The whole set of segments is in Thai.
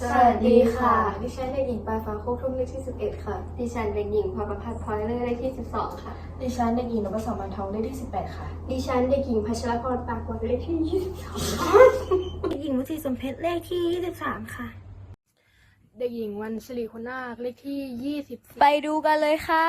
สวัสดีค่ะ ดิฉันเด็กหญิงปลายฟ้าโคกทุ่มเลขที่ 11 ค่ะ ดิฉันเด็กหญิงพรประพัฒน์พลอยเลอร์เลขที่ 12 ค่ะ ดิฉันเด็กหญิงนพศรมันทองเลขที่ 18 ค่ะ ดิฉันเด็กหญิงพัชรพรปากหวานเลขที่ 22 เด็กหญิงวสีสมเพชรเลขที่ 23 ค่ะ เด็กหญิงวันสิริคุณนาคเลขที่24ไปดูกันเลยค่ะ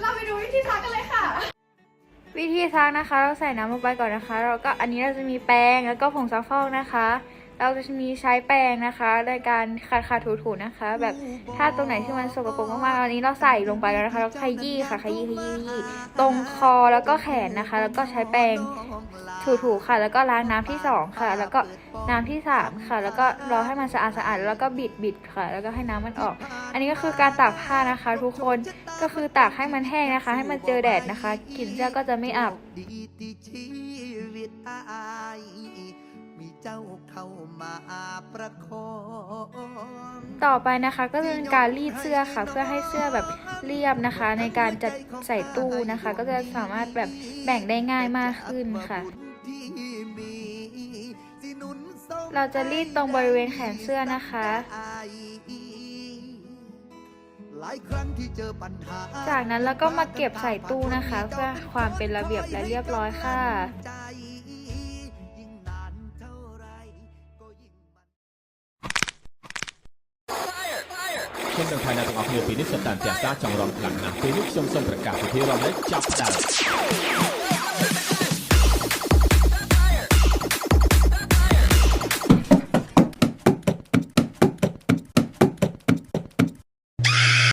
เราไปดูวิธีซักนะคะ เราใส่น้ำลงไปก่อนนะคะแล้วก็อันนี้เราจะมีแป้งแล้วก็ผงซักฟอกนะคะ เราจะมีใช้แป้งนะคะในการขัดขัดถูถูๆนะคะ แบบถ้าตรงไหนที่มันสกปรกมากๆอันนี้เราใส่ลงไปแล้วนะคะแล้วขยี้ค่ะขยี้ขยี้ขยี้ตรงคอแล้วก็แขนนะคะ แล้วก็ใช้แป้ง ถูถูๆค่ะ แล้วก็ล้างน้ำที่สองค่ะ แล้วก็น้ำที่สามค่ะ แล้วก็รอให้มันสะอาดสะอาดแล้วก็บิดบิดค่ะ แล้วก็ให้น้ำมันออก อันนี้ก็คือการตากผ้านะคะ ทุกคนก็คือตากให้มันแห้งนะคะ ให้มันเจอแดดนะคะกลิ่นเสื้อก็จะไม่อับมีเจ้าเข้ามาประคองต่อไปนะคะก็จะเป็นการรีดเสื้อค่ะ เพื่อให้เสื้อแบบเรียบนะคะ ในการจัดใส่ตู้นะคะ ก็จะสามารถแบบแบ่งได้ง่ายมากขึ้นค่ะ เราจะรีดตรงบริเวณแขนเสื้อนะคะ อายหลายครั้งที่เจอปัญหา จากนั้นเราก็มาเก็บใส่ตู้นะคะ เพื่อความเป็นระเบียบและเรียบร้อยค่ะ ใจยิ่งนานเท่าไรก็ยิ่งมัน ខ្ញុំនឹងថាអ្នកទាំងអស់គ្នាពីនេះសុទ្ធតែផ្ទះការចង់រំខានណាស់ពេលនេះខ្ញុំសូមប្រកាសពិធីរំលែកចាប់ផ្ដើម